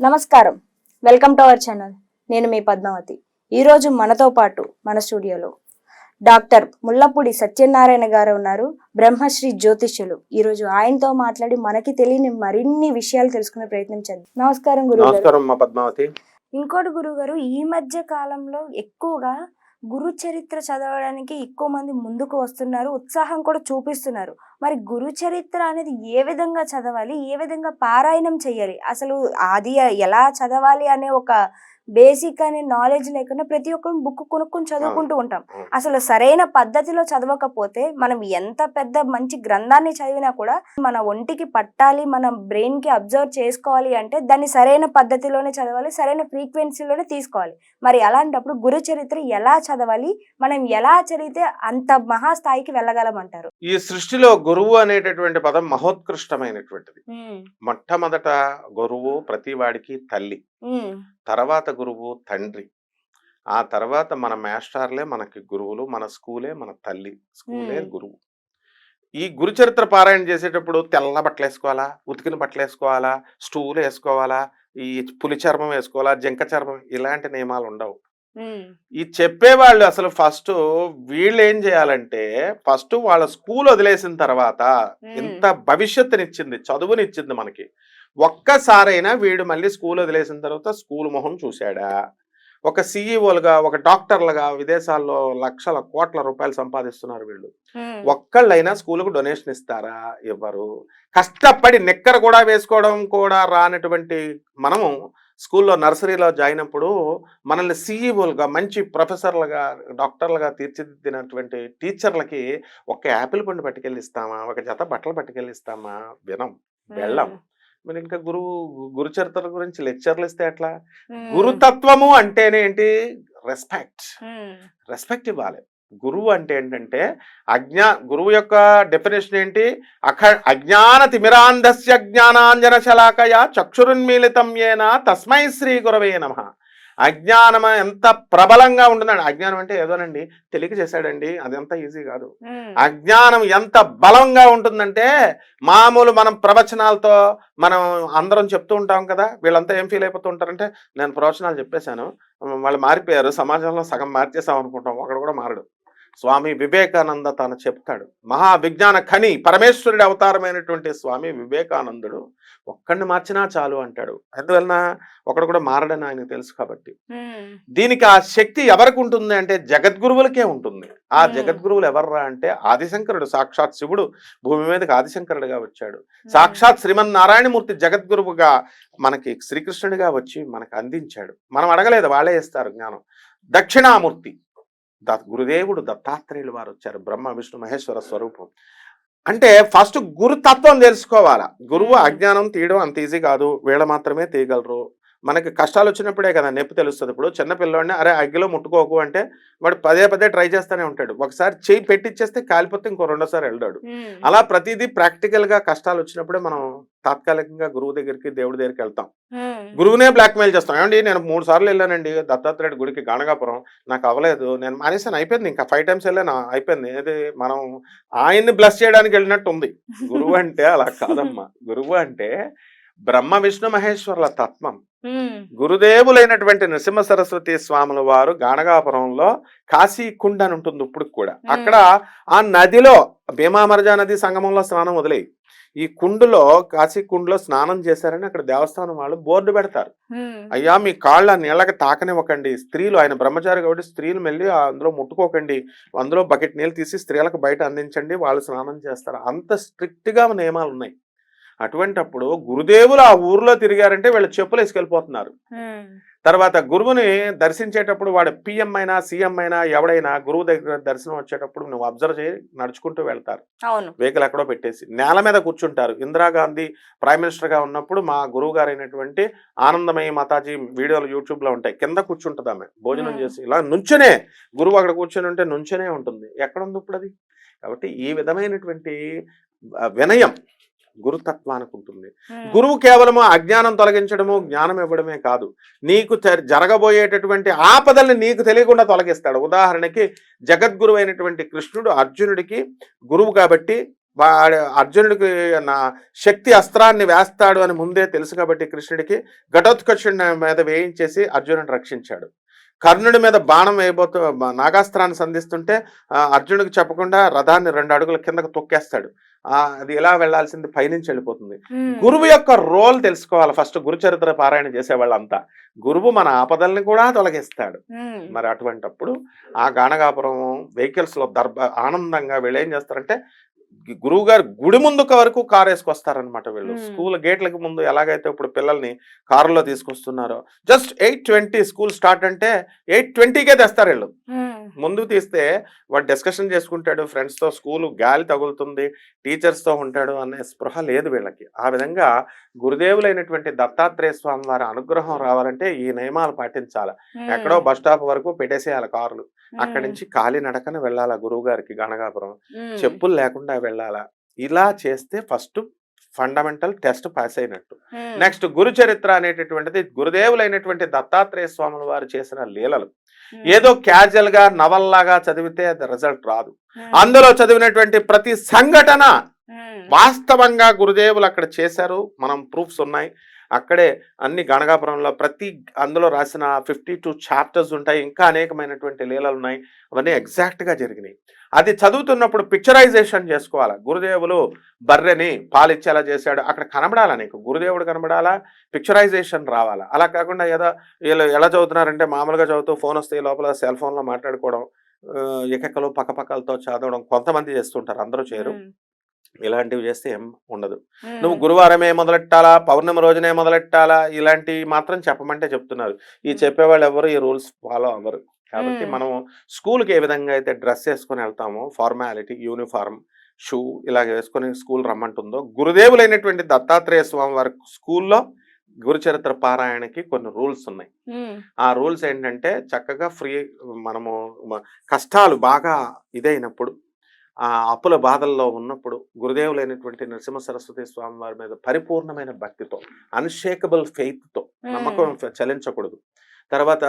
నమస్కారం. Welcome to our channel. నేను మీ పద్మావతి. ఈరోజు మనతో పాటు మన స్టూడియోలో డాక్టర్ ముల్లపూడి సత్యనారాయణ గారు ఉన్నారు. బ్రహ్మశ్రీ జ్యోతిష్యులు. ఈరోజు ఆయనతో మాట్లాడి మనకి తెలియని మరిన్ని విషయాలు తెలుసుకునే ప్రయత్నం చేద్దాం. నమస్కారం గురువు గారు నమస్కారం మా పద్మావతి. ఇంకోటి గురువు గారు ఈ మధ్య కాలంలో ఎక్కువగా గురు చరిత్ర చదవడానికి ఎక్కువ మంది ముందుకు వస్తున్నారు. ఉత్సాహం కూడా చూపిస్తున్నారు. మరి గురు చరిత్ర అనేది ఏ విధంగా చదవాలి? ఏ విధంగా పారాయణం చేయాలి అసలు అది ఎలా చదవాలి అనే ఒక బేసిక్ అనే నాలెడ్జ్ లేకుండా ప్రతి ఒక్కరు బుక్ కొనుక్కొని చదువుకుంటూ ఉంటాం. అసలు సరైన పద్ధతిలో చదవకపోతే మనం ఎంత పెద్ద మంచి గ్రంథాన్ని చదివినా కూడా మన ఒంటికి పట్టాలి మన బ్రెయిన్కి అబ్జర్వ్ చేసుకోవాలి అంటే దాన్ని సరైన పద్ధతిలోనే చదవాలి సరైన ఫ్రీక్వెన్సీలోనే తీసుకోవాలి. మరి అలాంటప్పుడు గురు చరిత్ర ఎలా చదవాలి మనం ఎలా చదివితే అంత మహాస్థాయికి వెళ్ళగలమంటారు ఈ సృష్టిలో గురువు అనేటటువంటి పదం మహోత్కృష్టమైనటువంటిది. మొట్టమొదట గురువు ప్రతి వాడికి తల్లి. తర్వాత గురువు తండ్రి. ఆ తర్వాత మన మాస్టర్లే మనకి గురువులు మన స్కూలే మన తల్లి స్కూలే. గురువు. ఈ గురు చరిత్ర పారాయణ చేసేటప్పుడు తెల్ల బట్టలు వేసుకోవాలా ఉతికిన బట్టలు వేసుకోవాలా స్టూలు వేసుకోవాలా ఈ పులి చర్మం వేసుకోవాలా జింక చర్మం ఇలాంటి నియమాలు ఉండవు. ఈ చెప్పేవాళ్ళు అసలు ఫస్ట్ వీళ్ళు ఏం చేయాలంటే ఫస్ట్ వాళ్ళ స్కూల్ వదిలేసిన తర్వాత. ఇంత భవిష్యత్తునిచ్చింది చదువునిచ్చింది మనకి. ఒక్కసారైనా వీడు మళ్ళీ స్కూల్ వదిలేసిన తర్వాత స్కూల్ మొహం చూశాడా? ఒక సీఈఓలుగా ఒక డాక్టర్లుగా విదేశాల్లో లక్షల కోట్ల రూపాయలు సంపాదిస్తున్నారు వీళ్ళు. ఒక్కళ్ళైనా స్కూల్కు డొనేషన్ ఇస్తారా? ఇవ్వరు కష్టపడి నిక్కర కూడా వేసుకోవడం కూడా రానటువంటి మనము స్కూల్లో నర్సరీలో జాయిన్ అప్పుడు మనల్ని సీఈఓలుగా మంచి ప్రొఫెసర్లుగా డాక్టర్లుగా తీర్చిదిద్దినటువంటి టీచర్లకి ఒక యాపిల్ పండు పట్టుకెళ్ళి ఇస్తామా? ఒక జత బట్టలు పట్టుకెళ్ళి ఇస్తామా? వినం. వెళ్ళం. మరి ఇంకా గురువు గురు చరిత్ర గురించి లెక్చర్లు ఇస్తే ఎట్లా గురుతత్వము అంటేనే ఏంటి? రెస్పెక్ట్. రెస్పెక్ట్ ఇవ్వాలి. గురువు అంటే ఏంటంటే అజ్ఞా గురువు యొక్క డెఫినేషన్ ఏంటి? అఖ అజ్ఞాన తిమిరాంధస్య జ్ఞానాంజన శలాకయ చక్షురున్మీలితం ఏన తస్మై శ్రీ గురవే నమ. అజ్ఞానం ఎంత ప్రబలంగా ఉంటుందండి. అజ్ఞానం అంటే ఏదోనండి తెలియక చేశాడండి అదంతా ఈజీ కాదు. అజ్ఞానం ఎంత బలంగా ఉంటుందంటే మామూలు మనం ప్రవచనాలతో మనం అందరం చెప్తూ ఉంటాం కదా వీళ్ళంతా ఏం ఫీల్ అయిపోతూ ఉంటారంటే నేను ప్రవచనాలు చెప్పేశాను వాళ్ళు మారిపోయారు సమాజంలో సగం మార్చేసాం అనుకుంటాం ఒకడు కూడా మారడు. స్వామి వివేకానంద తను చెప్తాడు మహా విజ్ఞాన ఖని పరమేశ్వరుడి అవతారమైనటువంటి స్వామి వివేకానందుడు ఒక్కడిని మార్చినా చాలు అంటాడు. అందువలన ఒకడు కూడా మారడని ఆయనకు తెలుసు కాబట్టి. దీనికి ఆ శక్తి ఎవరికి ఉంటుంది అంటే జగద్గురువులకే ఉంటుంది. ఆ. జగద్గురువులు ఎవర్రా అంటే ఆదిశంకరుడు. సాక్షాత్ శివుడు భూమి మీదకి ఆదిశంకరుడుగా వచ్చాడు. సాక్షాత్ శ్రీమన్నారాయణమూర్తి జగద్గురువుగా మనకి శ్రీకృష్ణుడిగా వచ్చి మనకు అందించాడు. మనం అడగలేదు వాళ్ళే ఇస్తారు జ్ఞానం. దక్షిణామూర్తి. ద గురుదేవుడు దత్తాత్రేయులు వారు వచ్చారు. బ్రహ్మ విష్ణు మహేశ్వర స్వరూపం. అంటే ఫస్ట్ గురుతత్వం తెలుసుకోవాలా. గురువు అజ్ఞానం తీయడం అంత ఈజీ కాదు. వీళ్ళ మాత్రమే తీయగలరు. మనకి కష్టాలు వచ్చినప్పుడే కదా నొప్పి తెలుస్తుంది. ఇప్పుడు చిన్న పిల్లోడిని అరే అగ్గిలో ముట్టుకోకు అంటే వాడు పదే పదే ట్రై చేస్తూనే ఉంటాడు. ఒకసారి చేయి పెట్టిచ్చేస్తే కాలిపోతే ఇంకో రెండోసారి వెళ్ళాడు అలా ప్రతిదీ ప్రాక్టికల్గా కష్టాలు వచ్చినప్పుడే మనం తాత్కాలికంగా గురువు దగ్గరికి దేవుడి దగ్గరికి వెళ్తాం. గురువునే బ్లాక్మెయిల్ చేస్తాం. ఏమండి నేను మూడు సార్లు వెళ్ళానండి దత్తాత్రేయుడి గుడికి గానగాపురం నాకు అవ్వలేదు. నేను మానేసాను అయిపోయింది. ఇంకా ఫైవ్ టైమ్స్ వెళ్ళాను అయిపోయింది. ఏది మనం ఆయన్ని బ్లస్ చేయడానికి వెళ్ళినట్టు ఉంది గురువు అంటే అలా కాదమ్మా. గురువు అంటే బ్రహ్మ విష్ణు మహేశ్వరుల తత్వం. గురుదేవులైనటువంటి నరసింహ సరస్వతి స్వాముల వారు గానగాపురంలో కాశీ కుండ అని ఉంటుంది ఇప్పుడు కూడా. అక్కడ ఆ నదిలో భీమామరజా నది సంగమంలో స్నానం వదిలేయి. ఈ కుండులో కాశీ కుండులో స్నానం చేశారని అక్కడ దేవస్థానం వాళ్ళు బోర్డు పెడతారు. అయ్యా మీ కాళ్ళ నీళ్ళకి తాకనివ్వకండి. స్త్రీలు ఆయన బ్రహ్మచారి కాబట్టి స్త్రీలు వెళ్ళి అందులో ముట్టుకోకండి. అందులో బకెట్ నీళ్ళు తీసి స్త్రీలకు బయట అందించండి. వాళ్ళు స్నానం చేస్తారు. అంత స్ట్రిక్ట్గా నియమాలు ఉన్నాయి అటువంటప్పుడు గురుదేవులు ఆ ఊర్లో తిరిగారంటే వీళ్ళు చెప్పులు వేసుకెళ్ళిపోతున్నారు. తర్వాత గురువుని దర్శించేటప్పుడు వాడు పిఎం అయినా సీఎం అయినా ఎవడైనా గురువు దగ్గర దర్శనం వచ్చేటప్పుడు నువ్వు అబ్జర్వ్ చేయి నడుచుకుంటూ వెళ్తారు. వెహికల్ ఎక్కడో పెట్టేసి నేల మీద కూర్చుంటారు. ఇందిరాగాంధీ ప్రైమ్ మినిస్టర్గా ఉన్నప్పుడు మా గురువు గారు అయినటువంటి ఆనందమయ్య మాతాజీ వీడియోలు యూట్యూబ్లో ఉంటాయి. కింద కూర్చుంటుంది ఆమె. భోజనం. చేసి ఇలా నుంచునే గురువు అక్కడ కూర్చొని ఉంటే నుంచునే ఉంటుంది. ఎక్కడ ఉంది ఇప్పుడు అది కాబట్టి ఈ విధమైనటువంటి వినయం గురుతత్వానికి ఉంటుంది గురువు కేవలము అజ్ఞానం తొలగించడము జ్ఞానం ఇవ్వడమే కాదు. నీకు జరగబోయేటటువంటి ఆపదల్ని నీకు తెలియకుండా తొలగిస్తాడు. ఉదాహరణకి జగద్గురు అయినటువంటి కృష్ణుడు అర్జునుడికి గురువు కాబట్టి వాడు అర్జునుడికి నా శక్తి అస్త్రాన్ని వేస్తాడు అని ముందే తెలుసు కాబట్టి కృష్ణుడికి ఘటోత్కచుడి మీద వేయించేసి అర్జునుడిని రక్షించాడు. కర్ణుడి మీద బాణం వేయబోతూ నాగాస్త్రాన్ని సంధిస్తుంటే అర్జునుడికి చెప్పకుండా రథాన్ని రెండు అడుగుల కిందకు తొక్కేస్తాడు. ఆ, అది ఎలా వెళ్ళాల్సింది? పైనుంచి వెళ్ళిపోతుంది. గురువు యొక్క రోల్ తెలుసుకోవాలి ఫస్ట్. గురు చరిత్ర పారాయణ చేసేవాళ్ళంతా. గురువు మన ఆపదల్ని కూడా తొలగిస్తాడు. మరి అటువంటప్పుడు ఆ గానగాపురం వెహికల్స్లో దర్భ ఆనందంగా వీళ్ళు ఏం చేస్తారంటే గురువు గారు గుడి ముందు వరకు కార్ వేసుకొస్తారనమాట వీళ్ళు. స్కూల్ గేట్లకు ముందు ఎలాగైతే ఇప్పుడు పిల్లల్ని కారులో తీసుకొస్తున్నారో just eight twenty school start అంటే ఎయిట్ ట్వంటీకే తెస్తారు వీళ్ళు. ముందు తీస్తే వాడు డిస్కషన్ చేసుకుంటాడు ఫ్రెండ్స్తో స్కూల్ గాలి తగులుతుంది టీచర్స్తో ఉంటాడు అనే స్పృహ లేదు వీళ్ళకి ఆ విధంగా గురుదేవులైనటువంటి దత్తాత్రేయ స్వామి వారి అనుగ్రహం రావాలంటే ఈ నియమాలు పాటించాలి. ఎక్కడో బస్ స్టాప్ వరకు పెట్టేసేయాలి కార్లు. అక్కడి నుంచి ఖాళీ నడకన వెళ్ళాలా గురువు గారికి గణగాపురం. చెప్పులు లేకుండా వెళ్ళాలా ఇలా చేస్తే ఫస్ట్ ఫండమెంటల్ టెస్ట్ పాస్ అయినట్టు. నెక్స్ట్ గురు చరిత్ర అనేటటువంటిది గురుదేవులైనటువంటి దత్తాత్రేయ స్వాముల వారు చేసిన లీలలు. ఏదో క్యాజువల్గా నవల్లాగా చదివితే అది రిజల్ట్ రాదు ఉమ్. అందులో చదివినటువంటి ప్రతి సంఘటన ఉమ్. వాస్తవంగా గురుదేవులు అక్కడ చేశారు మనం ప్రూఫ్స్ ఉన్నాయి అక్కడే అన్ని గణగాపురంలో ప్రతి అందులో రాసిన ఫిఫ్టీ టూ చాప్టర్స్ ఉంటాయి. ఇంకా అనేకమైనటువంటి లీలలు ఉన్నాయి. అవన్నీ ఎగ్జాక్ట్గా గా జరిగినాయి. అది చదువుతున్నప్పుడు పిక్చరైజేషన్ చేసుకోవాలి? గురుదేవులు బర్రెని పాలిచ్చేలా చేశాడు. అక్కడ కనబడాలా నీకు? గురుదేవుడు కనబడాలా? పిక్చరైజేషన్ రావాలా? అలా కాకుండా ఏదో వీళ్ళు ఎలా చదువుతున్నారంటే మామూలుగా చదువుతూ ఫోన్ వస్తే లోపల సెల్ ఫోన్లో మాట్లాడుకోవడం ఎకెక్కలు పక్కపక్కలతో చదవడం కొంతమంది చేస్తుంటారు. అందరూ చేయరు ఇలాంటివి చేస్తే ఏం ఉండదు. నువ్వు గురువారమే మొదలెట్టాలా? పౌర్ణమి రోజునే మొదలెట్టాలా? ఇలాంటివి మాత్రం చెప్పమంటే చెప్తున్నారు. ఈ చెప్పేవాళ్ళు ఎవరు ఈ రూల్స్ ఫాలో అవ్వరు. కాబట్టి. మనం స్కూల్కి ఏ విధంగా అయితే డ్రెస్ వేసుకొని వెళ్తామో ఫార్మాలిటీ యూనిఫార్మ్ షూ ఇలాగ వేసుకొని స్కూల్ రమ్మంటుందో గురుదేవులైనటువంటి దత్తాత్రేయ స్వామి వారి స్కూల్లో గురుచరిత్ర పారాయణకి కొన్ని రూల్స్ ఉన్నాయి. ఆ రూల్స్ ఏంటంటే చక్కగా ఫ్రీ మనము కష్టాలు బాగా ఇదైనప్పుడు అప్పుల బాధల్లో ఉన్నప్పుడు గురుదేవులైనటువంటి నరసింహ సరస్వతి స్వామి వారి మీద పరిపూర్ణమైన భక్తితో అన్షేకబుల్ ఫెయిత్తో నమ్మకం చలించకూడదు తర్వాత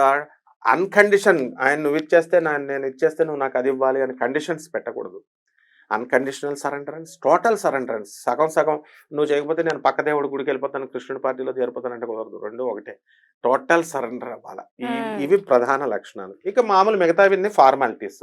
అన్కండిషన్ ఆయన నువ్వు ఇచ్చేస్తే నేను ఇచ్చేస్తే నువ్వు నాకు అది ఇవ్వాలి అని కండిషన్స్ పెట్టకూడదు. అన్కండిషనల్ సరెండరెన్స్ టోటల్ సరెండరెన్స్ సగం సగం నువ్వు చేయకపోతే నేను పక్క దేవుడి గుడికి వెళ్ళిపోతాను కృష్ణుడి పార్టీలో చేరిపోతానంటే కుదరదు. రెండు ఒకటే. టోటల్ సరెండర్ అవ్వాలి. ఇవి ప్రధాన లక్షణాలు. ఇక మామూలు మిగతావన్నీ ఫార్మాలిటీస్.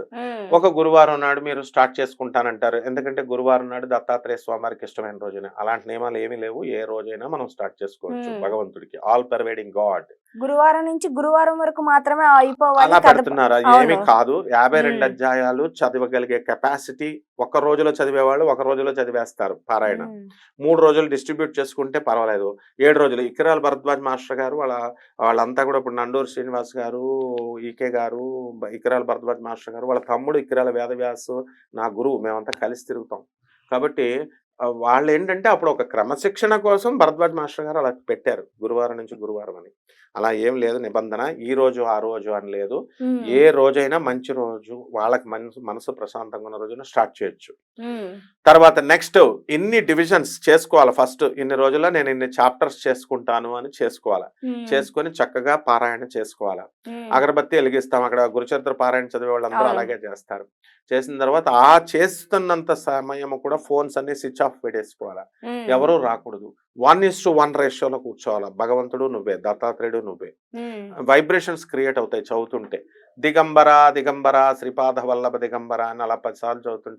ఒక గురువారం నాడు మీరు స్టార్ట్ చేసుకుంటానంటారు. ఎందుకంటే గురువారం నాడు దత్తాత్రేయ స్వామివారికి ఇష్టమైన రోజున. అలాంటి నియమాలు ఏమీ లేవు. ఏ రోజైనా మనం స్టార్ట్ చేసుకోవచ్చు. భగవంతుడికి. ఆల్ పర్వేడింగ్ గాడ్ గురువారం నుంచి గురువారం వరకు మాత్రమే అయిపోవాలి అలా పెడుతున్నారు. ఏమీ. కాదు. యాభై రెండు. అధ్యాయాలు చదవగలిగే కెపాసిటీ ఒక రోజులో చదివేవాళ్ళు ఒక రోజులో చదివేస్తారు పారాయణ. మూడు రోజులు డిస్ట్రిబ్యూట్ చేసుకుంటే పర్వాలేదు. ఏడు రోజులు. ఇకిరాల భరద్వాజ్ మాస్టర్ గారు వాళ్ళ వాళ్ళంతా కూడా ఇప్పుడు నండూరు శ్రీనివాస్ గారు ఈకే గారు ఇకిరాల భరద్వాజ్ మాస్టర్ గారు వాళ్ళ తమ్ముడు ఇకిరాల వేదవ్యాస్ నా గురువు మేమంతా కలిసి తిరుగుతాం. కాబట్టి వాళ్ళు ఏంటంటే అప్పుడు ఒక క్రమశిక్షణ కోసం భరద్వాజ్ మాస్టర్ గారు అలా పెట్టారు. గురువారం నుంచి గురువారం అని. అలా ఏం లేదు నిబంధన ఈ రోజు ఆ రోజు అని లేదు. ఏ రోజైనా మంచి రోజు వాళ్ళకి మనసు మనసు ప్రశాంతంగా ఉన్న రోజున స్టార్ట్ చేయొచ్చు. తర్వాత నెక్స్ట్ ఇన్ని డివిజన్స్ చేసుకోవాలి ఫస్ట్ ఇన్ని రోజుల్లో నేను ఇన్ని చాప్టర్స్ చేసుకుంటాను అని చేసుకోవాలి. చేసుకొని చక్కగా పారాయణ చేసుకోవాలి. అగరబత్తి వెలిగిస్తాం అక్కడ గురుచరిత్ర పారాయణ చదివే వాళ్ళందరూ. అలాగే చేస్తారు చేసిన తర్వాత ఆ చేస్తున్నంత సమయం కూడా ఫోన్స్ అన్ని స్విచ్ ఆఫ్ పెట్టేసుకోవాలి. ఎవరు రాకూడదు వన్ ఇస్ టు వన్ రేషియోలో కూర్చోవాలి? భగవంతుడు నువ్వే దత్తాత్రేయుడు నువ్వే. వైబ్రేషన్స్ క్రియేట్ అవుతాయి చదువుతుంటే. దిగంబర దిగంబర శ్రీపాద వల్లభ దిగంబర అని అలా పదిసార్లు చదువుతుంటే